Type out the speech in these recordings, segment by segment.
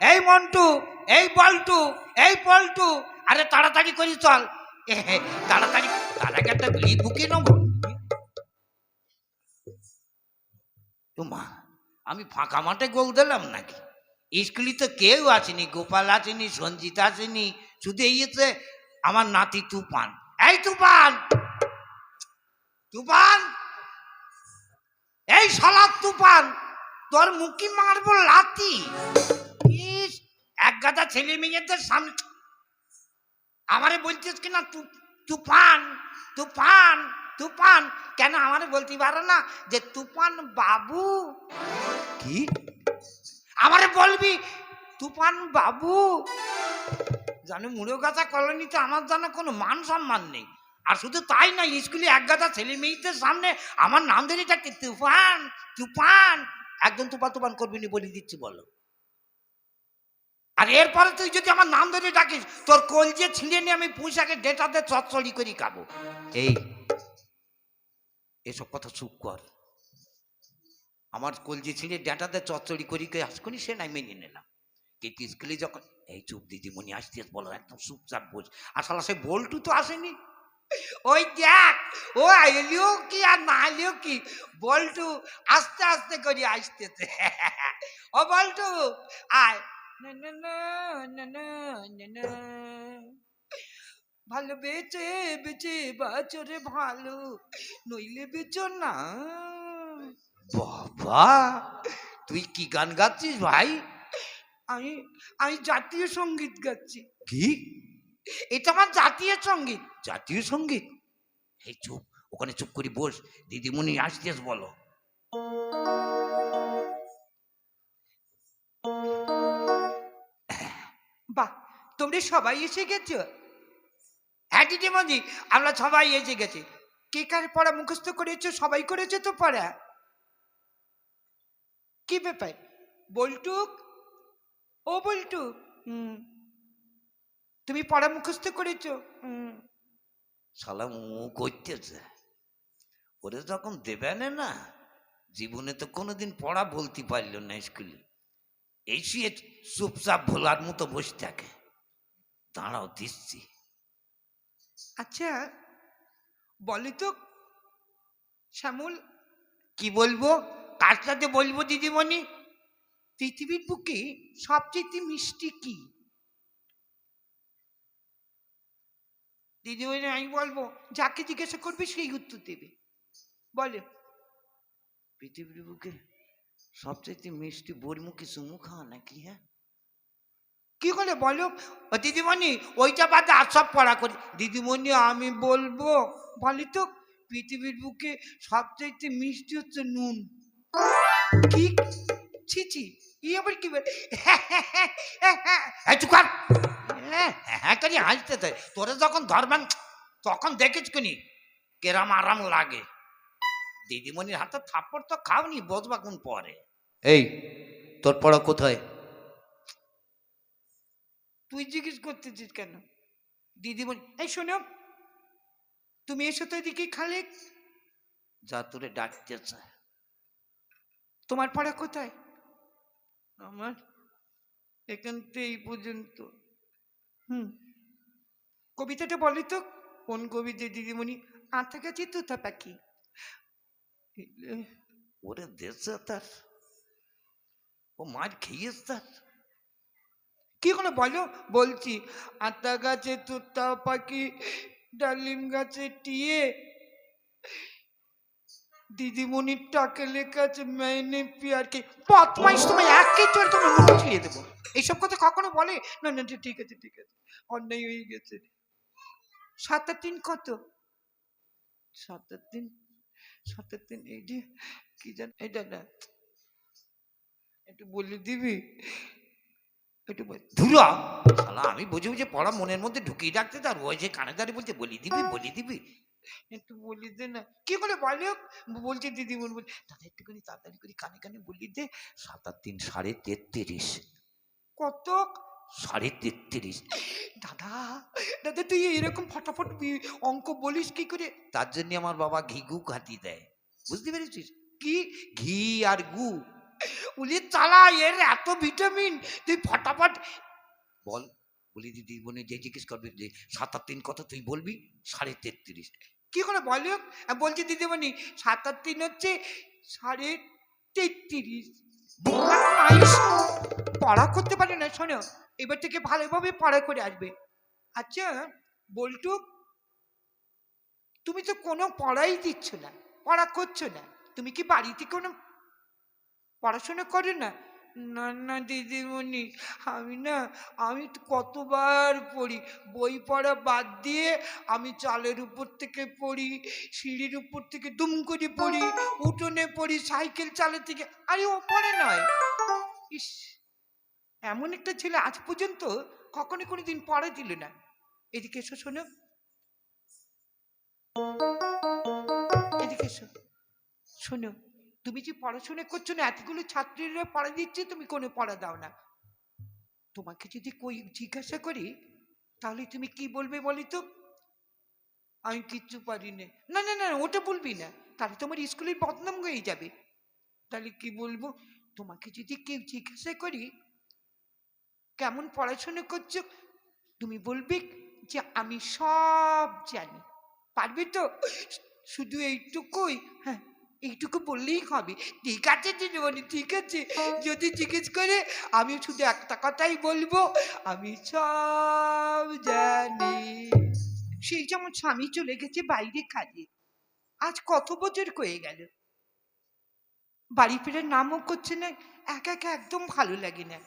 এই মন্টু, এই বল্টু, এই পল্টু, আরে তাড়াতাড়ি করি চল। তাড়াতাড়ি তার আগে একটা বিড়ি বুকে নেব। মা, আমি ফাঁকা মাঠে গোল দিলাম নাকি? স্কুলে তো কেউ আসেনি, গোপাল আসেনি, সঞ্জিত আসেনি, শুধু এই এসে আমার নাতি তুফান। এই তুফান! তুফান! এই শালা তুফান! তোর মুখি মারবো লাতি এক গাদা ছেলে মেয়েদের সামনে আমারে বলছিস কিনা তুফান তুফান তুফান। কেন আমারে বলতে পারো না যে তুফান বাবু। কি? আমারে বলবি তুফান বাবু। জানো মুড়ো গাছা কলোনিতে আমার জানা কোনো মান সম্মান নেই। আর শুধু তাই না স্কুলে এক গাদা ছেলে মেয়েদের সামনে আমার নাম ধরে তুফান তুফান। একদম তুফান তুফান করবি বলে দিচ্ছি বলো। আর এরপরে তুই যদি আমার নাম ধরে ডাকিস, তোর কলজে ছিঁড়ে নিয়ে আমি পুঁশাকে ডেটাতে চচ্চড়ি করি খাব। এই, এসব কথা চুপ কর। আমার কলজে ছিঁড়ে ডেটাতে চচ্চড়ি করি কে আসখনি সে নাই মেনে নিলাম কিন্তু স্কুলে যখন, এই চুপ দিদিমণি আসতে বলো, একদম চুপচাপ বোঝ আসলে সে বল্টু তো আসেনি? ওই দেখ, ও এলিও কি আর না এলিও কি? বল্টু আস্তে আস্তে করি আসতেছে। ও বল্টু, আয়। ভালো বেচে বেচে বাচরে ভালো নইলে বেচো না। বাবা তুই কি গান গাচ্ছিস ভাই? আমি আমি জাতীয় সংগীত গাচ্ছি। কি? এটা আমার জাতীয় সংগীত। জাতীয় সংগীত? এই চুপ ওখানে চুপ করে বস। দিদিমণি আসতেস বলো। বাহ, তোমরা সবাই এসে গেছো? হ্যাঁ দিদিমণি আমরা সবাই এসে গেছি। কে কার পড়া মুখস্থ করেছ? সবাই করেছ তো পড়া। কি ব্যাপার? বল্টুক? ও বল্টু তুমি পড়া মুখস্থ করেছ? শালা মুখ করতেছে ওরে যখন দেবে না, জীবনে তো কোনোদিন পড়া বলতে পারল না স্কুলে। এই শুয়ে চুপচাপ ভোলার মতো বসে থাকে দাঁড়াও দিচ্ছি আচ্ছা বলি তো শ্যামল। কি বলব? কার সাথে বলব দিদিমণি? পৃথিবীর বুকে সবচেয়ে মিষ্টি কি? দিদিমণি আমি বলব যাকে জিজ্ঞাসা করবে সেই উত্তর দেবে। বলে। পৃথিবীর বুকে সবচেয়ে মিষ্টি বরমুখী চুমু খাওয়া নাকি হ্যাঁ? কি করে বলো? ও দিদিমণি, ওইটা বাদে আর সব পড়া করি। দিদিমণি, আমি বলব, বলি তো, পৃথিবীর বুকে সবচাইতে মিষ্টি হচ্ছে নুন। কি? ছি ছি, ই আবার কি বলে এই চুপ কর। হ্যাঁ হ্যাঁ করি, হাসতে তো তোরে যখন ধরবেন, তখন দেখিস কিনি, কেরাম আরাম লাগে। দিদিমণির হাতে থাপ্পড় তো খাওনি, বসবা কোন পরে? এই তোর পড়া কোথায়? তুই জিজ্ঞেস করতেছিস কেন? দিদিমণি এই শোনো তুমি এসো তো এদিকে খালে। যা তোরে ডাকতেছে তোমার পড়া কোথায়? আমার এখান থেকে এই পর্যন্ত। হুম। কবিতাটা বলি তো কোন কবিতা দিদিমণি আতা গাছে তুতা পাখি? ওরে দেশে তার ও মার খেয়েছ তার কি করে বলো? বলছি, আতা গাছে, তুতা পাখি, ডালিম গাছে, টিয়ে। দিদিমণির টাকে আছে মেনে পিয়ারকে। বদমাইশ তোমায় একে চলে তোমার মুখ ছিঁড়ে দেবো। এইসব কথা কখনো বলে? না না ঠিক আছে ঠিক আছে। অন্যায় হয়ে গেছে। সাতের দিন কত? সাতের দিন সাতের দিন, এই যে, কি জান এটা না একটু বলে দিবি? একটু ধুরা! শালা আমি বুঝে বুঝে পড়া মনের মধ্যে ঢুকিয়ে রাখতে তার ওই যে কানে দাঁড়িয়ে বলছে বলি দিবি বলি দিবি? একটু বলি দে না। কি করে বলো? বলছে দিদি বোন বলছে দাদা একটুখানি তাড়াতাড়ি করে কানে কানে বলি দে সাত আট তিন সাড়ে তেত্রিশ। কত? সাড়ে তেত্রিশ। দাদা দাদা তুই এরকম ফটাফট অঙ্ক বলিস কি করে? তার জন্য আমার বাবা ঘি গু খাতি দেয়। বুঝতে পেরেছিস? কি? ঘি আর গু। উলি চালা, এর এত ভিটামিন, তুই ফটাফট বল। বলি, দিদি বোনে যে জিজ্ঞেস করবে যে সাত আট তিন কথা তুই বলবি, সাড়ে তেত্রিশ। কি করে বলো বলছি, দিদিমণি, সাত আর তিন হচ্ছে সাড়ে তেত্রিশ। পড়া করতে পারে না, শোনো, এবার থেকে ভালোভাবে পড়া করে আসবে। আচ্ছা বল্টু, তুমি তো কোনো পড়াই দিচ্ছ না, পড়া করছ না, তুমি কি বাড়িতে কোনো পড়াশোনা করে না? না না, দিদিমণি, আমি না, আমি কতবার পড়ি। বই পড়া বাদ দিয়ে আমি চালের উপর থেকে পড়ি, সিঁড়ির উপর থেকে দুম করে পড়ি, উঠোনে পড়ি, সাইকেল চালের থেকে, আরে ও পড়ে নয়। ইস, এমন একটা ছেলে আজ পর্যন্ত কখনো কোনো দিন পড়া দিল না। এদিকে এসো, শোনো। এদিকে এসো, শোনো। তুমি যে পড়াশোনা করছ না, এতগুলো ছাত্রীরা পড়া দিচ্ছে, তুমি কোনো পড়া দাও না। তোমাকে যদি কই জিজ্ঞাসা করি, তাহলে তুমি কি বলবে বলি তো? আমি কিচ্ছু পারি না। না না না ওটা বলবি না। তাহলে তোমার স্কুলের বদনাম হয়ে যাবে। তাহলে কি বলব? তোমাকে যদি কেউ জিজ্ঞাসা করি, কেমন পড়াশোনা করছ? তুমি বলবে যে আমি সব জানি। পারবে তো? শুধু এইটুকুই? হ্যাঁ। এইটুকু বললেই হবে। ঠিক আছে দিদিমণি ঠিক আছে। যদি জিজ্ঞেস করে, আমি শুধু একটা কথাই বলব, আমি সব জানি। সেই যেমন স্বামী চলে গেছে বাইরে কাজে আজ কত বছর হয়ে গেল। বাড়ি ফেরার নামও করছে না, একা একা একদম ভালো লাগে না।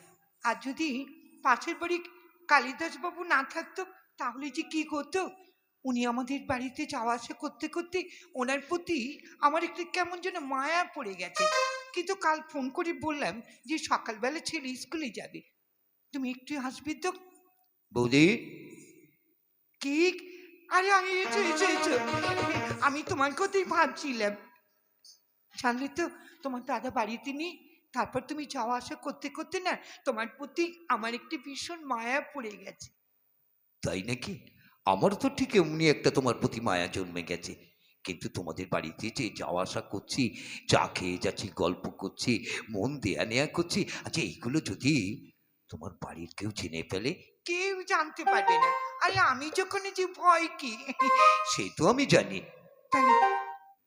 আর যদি পাশের বাড়ি কালিদাস বাবু না থাকতো, তাহলে যে কি করতো? উনি আমাদের বাড়িতে যাওয়া আসা করতে করতে ওনার প্রতি আমার একটু কেমন যেন মায়া পড়ে গেছে। কিন্তু কাল ফোন করে বললাম যে সকালবেলা ছেলে স্কুলে যাবে। তুমি একটু হাসবি তো? বৌদি? কি? আরে আমি এসো এসো এসো আমি তোমার কথাই ভাবছিলাম। জানলে তো তোমার দাদা বাড়িতে নেই। তারপর তুমি যাওয়া আসা করতে করতে না তোমার প্রতি আমার একটি ভীষণ মায়া পড়ে গেছে। তাই নাকি? আমার তো ঠিক এমনি একটা তোমার প্রতি মায়া জন্মে গেছে। কিন্তু তোমাদের বাড়িতে যে যাওয়া আসা করছি চা খেয়ে যাচ্ছি গল্প করছি মন দেয়া নেয়া করছি আচ্ছা এইগুলো যদি তোমার বাড়ির কেউ জেনে ফেলে কেউ জানতে পারবে না। আরে আমি যখন যে ভয় কি? সে তো আমি জানি।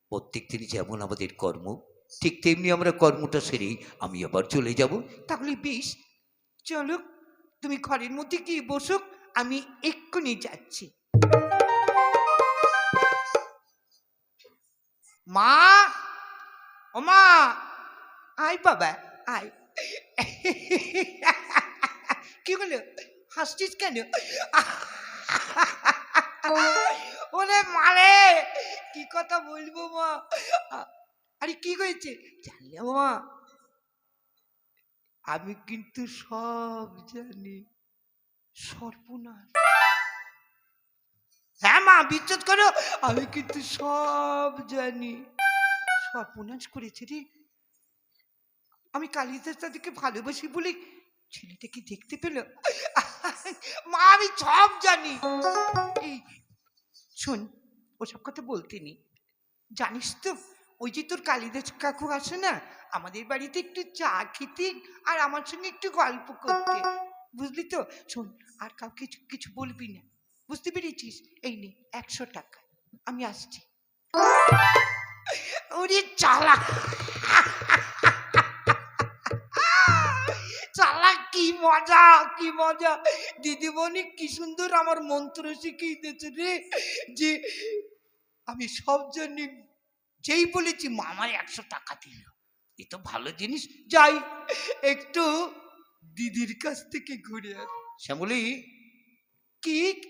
প্রত্যেক দিনই যেমন আমাদের কর্ম ঠিক তেমনি আমরা কর্মটা সেরেই আমি আবার চলে যাব। তাহলে বেশ চলো। তুমি ঘরের মধ্যে গিয়ে বসো। আমি এক্ষুনি যাচ্ছি। মা! ও মা! আয় বাবা, আয়। কি হলো? হাসছিস কেন? ওরে মারে কি কথা বলব মা? আরে কি হয়েছে? জানলে মা? আমি কিন্তু সব জানি। সর্বনাশ। হ্যাঁ মা বিশ্বাস করো। আমি কিন্তু সব জানি। সর্বনাশ করেছে রে। আমি কালিদাস দাদিকে ভালোবাসি বলে ছেলেটাকে দেখতে পেল মা, আমি সব জানি। এই, শোন, ওসব কথা বলতে নি জানিস তো, ওই যে তোর কালিদাস কাকু আসে না, আমাদের বাড়িতে একটু চা খেতে আর আমার সঙ্গে একটু গল্প করতে বুঝলি তো? শোন, আর কাউকে কিছু বলবি না। বুঝতে পেরেছিস? এই নে, একশো টাকা। আমি আসছি। ওরে চালা চালা কি মজা কি মজা। দিদিমণি কি সুন্দর আমার মন্ত্র শিখিয়ে দিয়েছে রে, যে আমি সব জানি যেই বলেছি মা আমার একশো টাকা দিল। এ তো ভালো জিনিস। যাই, একটু দিদির কাছ থেকে ঘুরে আর শ্যামলি। কি?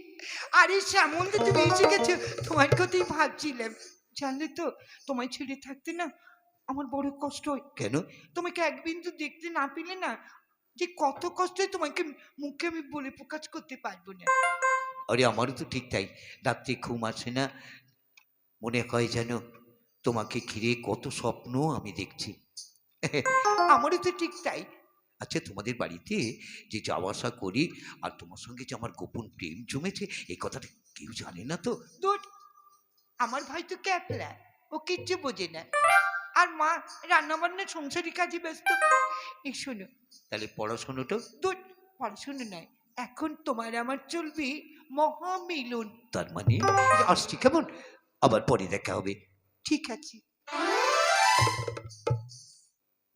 আরে শ্যামল তো তুমি এসে গেছো তোমার কথাই ভাবছিলাম। জানলে তো তোমায় ছেড়ে থাকতে না আমার বড় কষ্ট হয়। কেন? তোমাকে এক বিন্দু দেখতে না পেলে না যে কত কষ্ট তোমাকে মুখে আমি বলে প্রকাশ করতে পারব না। আরে আমারও তো ঠিক তাই। রাত্রে ঘুম আসে না। মনে হয় যেন তোমাকে ঘিরে কত স্বপ্ন আমি দেখছি। আমারও তো ঠিক তাই। আচ্ছা তোমাদের বাড়িতে যে যাওয়া আসা করি আর তোমার সঙ্গে যে আমার গোপন প্রেম জমেছে এই কথাটা কেউ জানে না তো? আমার ভাই তো ক্যাপলা ও কিচ্ছু বোঝে না। আর মা রান্না বান্না সংসারী কাজে ব্যস্ত। এই শোনো। তাহলে পড়াশোনাটা দূর পড়াশোনা নয় এখন তোমার আমার চলবে মহামিলন। তার মানে আসছি কেমন? আবার পরে দেখা হবে। ঠিক আছে।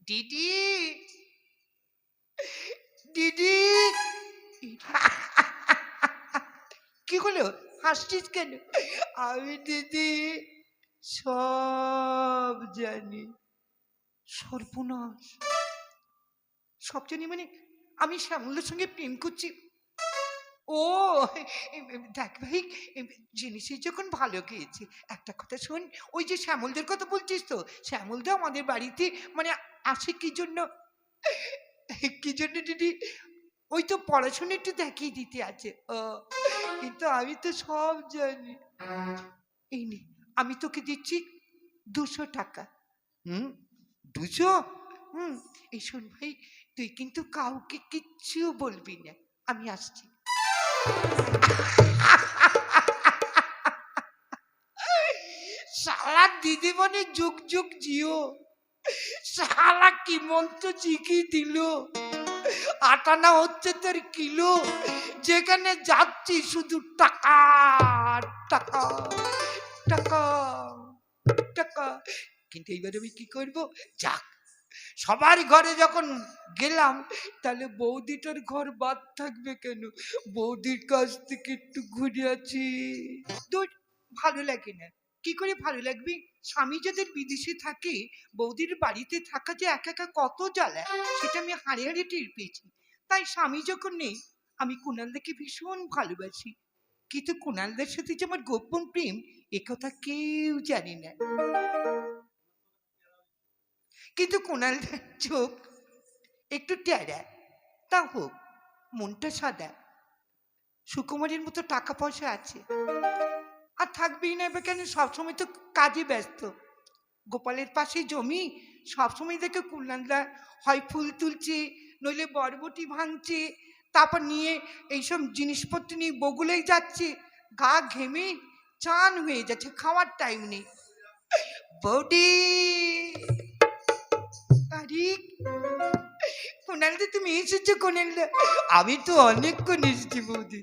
দিদি দিদি! কি হলো? হাসছিস কেন? আমি দিদি সব জানি। সর্বনাশ। সব জানি মানে আমি শ্যামলের সঙ্গে প্রেম করছি। ও দেখ ভাই জিনিসই যখন ভালো খেয়েছি একটা কথা শোন ওই যে শ্যামলদের কথা বলছিস তো শ্যামলদা আমাদের বাড়িতে মানে আসে কি জন্য? কি জন্য দিদি? ওই তো পড়াশোনা একটু দেখিয়ে দিতে আছে। কিন্তু আমি তো সব জানি। এই নে, আমি তোকে দিচ্ছি দুশো টাকা। হুম? দুশো? হুম, এই শোন ভাই, তুই কিন্তু কাউকে কিচ্ছু বলবি না। আমি আসছি। শালা দিদিমণি যুগ যুগ জিও। শালা কি মন্ত্র জিকি দিল? আটানা হচ্ছে তোর কিলো। যেখানে যাচ্ছি শুধু টাকা টাকা টাকা টাকা। কিন্তু এইবার আমি কি করব? যাক, সবার ঘরে যখন গেলাম, তাহলে বৌদিটার ঘর বাদ থাকবে কেন? বৌদির কাছ থেকে একটু ঘুরে আছি ভালো লাগে না কি করে ভালো লাগবে? স্বামী যাদের বিদেশে থাকে, বৌদির বাড়িতে থাকা যে একা একা কত জ্বালা, সেটা আমি হাড়ে হাড়ে টের পেয়েছি। তাই স্বামী যখন নেই, আমি কুণালদাকে ভীষণ ভালোবাসি। কিন্তু কুণালদার সাথে যে আমার গোপন প্রেম একথা কেউ জানে না। কিন্তু কুণালদার চোখ একটু ট্যাড়া, তা হোক, মনটা সাদা। সুকুমারের মতো টাকা পয়সা আছে। আর থাকবেই না কেন? সবসময় তো কাজে ব্যস্ত। গোপালের পাশে জমি, সবসময় দেখে কুল্লানদা হয় ফুল তুলছে, নইলে বরবটি ভাঙছে, তারপর নিয়ে এইসব জিনিসপত্র নিয়ে বগুলেই যাচ্ছে, গা ঘেমে চান হয়ে যাচ্ছে, খাওয়ার টাইম নেই। বৌদি! আরে! কোনালদা তুমি এসেছ কোনালদা আমি তো অনেকক্ষণ এসেছি বৌদি।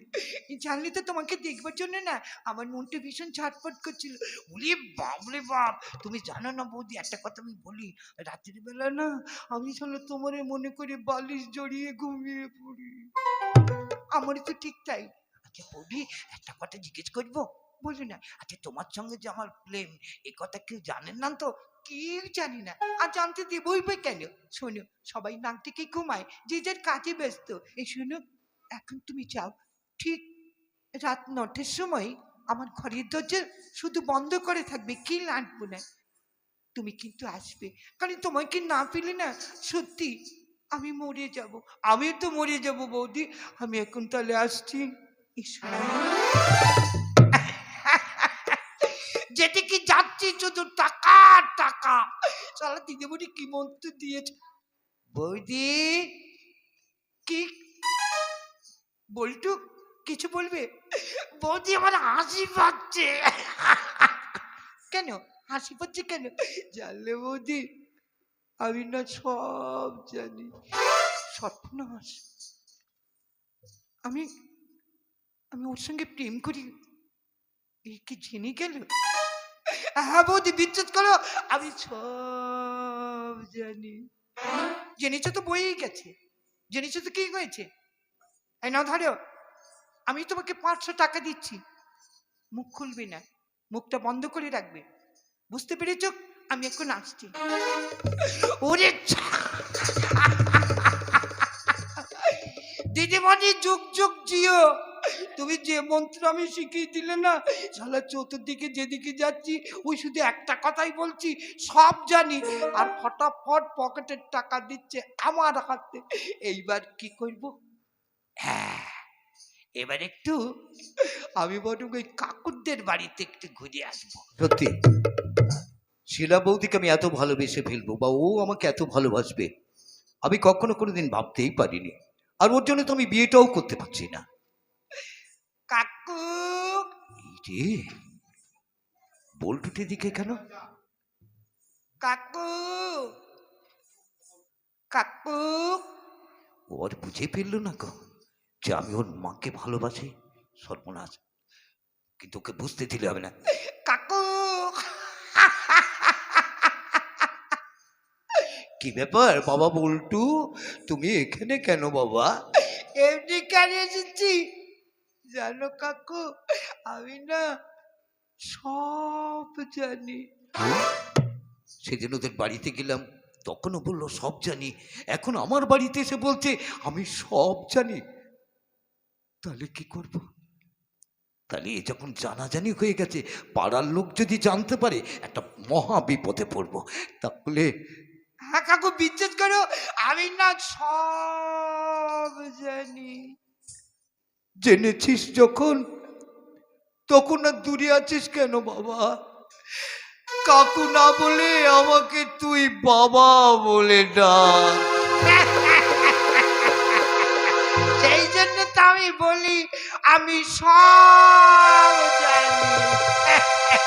জানলে তো তোমাকে দেখবার জন্য না আমার মনটা ভীষণ ছটফট করছিল। বলি বাবরে বাপ, তুমি জানো না বৌদি, একটা কথা আমি বলি রাত্রির বেলা না আমি শুনলে তোমার মনে করে বালিশ জড়িয়ে ঘুমিয়ে পড়ি। আমারই তো ঠিক তাই। আচ্ছা বৌদি, একটা কথা জিজ্ঞেস করব? বলি না। আচ্ছা তোমার সঙ্গে যে আমার প্রেম, এ কথা কেউ জানেন না তো? কেউ জানি না। আর জানতে দেবই বা কেন? শোনো, সবাই নাক ঘুমায়, যে যার কাজে ব্যস্ত। এই শোনো, এখন তুমি যাও। ঠিক রাত নটার সময় আমার ঘরের দরজা শুধু বন্ধ করে থাকবে, কি লাগবো না? তুমি কিন্তু আসবে। কারণ তোমাকে না পেলে না, সত্যি আমি মরে যাব। আমি তো মরে যাব বৌদি। আমি এখন তাহলে আসছি। ঈশ্বর যেদিকে যাচ্ছি শুধু টাকা টাকা। সালা দিদিমণি কি মন্ত্র দিয়েছে? বৌদি, কি? বলটু, কিছু বলবে? বৌদি আমার হাসি পাচ্ছে। কেন? হাসি পাচ্ছে কেন? জানলে বৌদি, আমি না সব জানি। সর্বনাশ। আমি আমি ওর সঙ্গে প্রেম করি। কি জেনে গেল? হ্যাঁ বৌদি বিশ্বাস করো। আমি সব জানি। জেনেছো তো বইই গেছে। জেনেছো তো কি হয়েছে? এই নাও ধরো। আমি তোমাকে পাঁচশো টাকা দিচ্ছি। মুখ খুলবে না। মুখটা বন্ধ করে রাখবে। বুঝতে পেরেছ? আমি এখন আসছি। ওরে দিদিমণি, যুগ যুগ, জিও। তুমি যে মন্ত্র আমি শিখিয়ে দিলে না শালা চতুর্দিকে যেদিকে যাচ্ছি, ওই শুধু একটা কথাই বলছি, সব জানি। আর ফটাফট পকেটের টাকা দিচ্ছে আমার হাতে। এইবার কি করব? হ্যাঁ এবার একটু আমি বরং ওই কাকুরদের বাড়িতে একটু ঘুরে আসব। সত্যি? শিলা বৌদিকে আমি এত ভালোবেসে ফেলব, বা ও আমাকে এত ভালোবাসবে, আমি কখনো কোনোদিন ভাবতেই পারিনি। আর ওর জন্য তো আমি বিয়েটাও করতে পারছি না। কাকু রে বল্টুটির দিকে কেন? কাকু কাকু ও আর বুঝে ফেলল না গো যে আমি ওর মাকে ভালোবাসি সর্বনাশ। কিন্তু ওকে বুঝতে দিলে হবে না। কাকু কি ব্যাপার বাবা বল্টু? তুমি এখানে কেন বাবা? এমনি কেন এসেছি জানো কাকু আমি না সব জানি। সেদিন ওদের বাড়িতে গেলাম তখনও বলল সব জানি। এখন আমার বাড়িতে এসে বলছে আমি সব জানি। তাহলে কি করব? তাহলে এ যখন জানাজানি হয়ে গেছে পাড়ার লোক যদি জানতে পারে একটা মহা বিপদে পড়ব। তাহলে হ্যাঁ কাকু বিশ্বাস করো আমি না সব জানি। জেনেছিস যখন? তখন আর দূরে আছিস কেন বাবা? কাকু না বলে আমাকে তুই বাবা বলে ডাক। সেই জন্য তো আমি বলি, আমি সব জানি।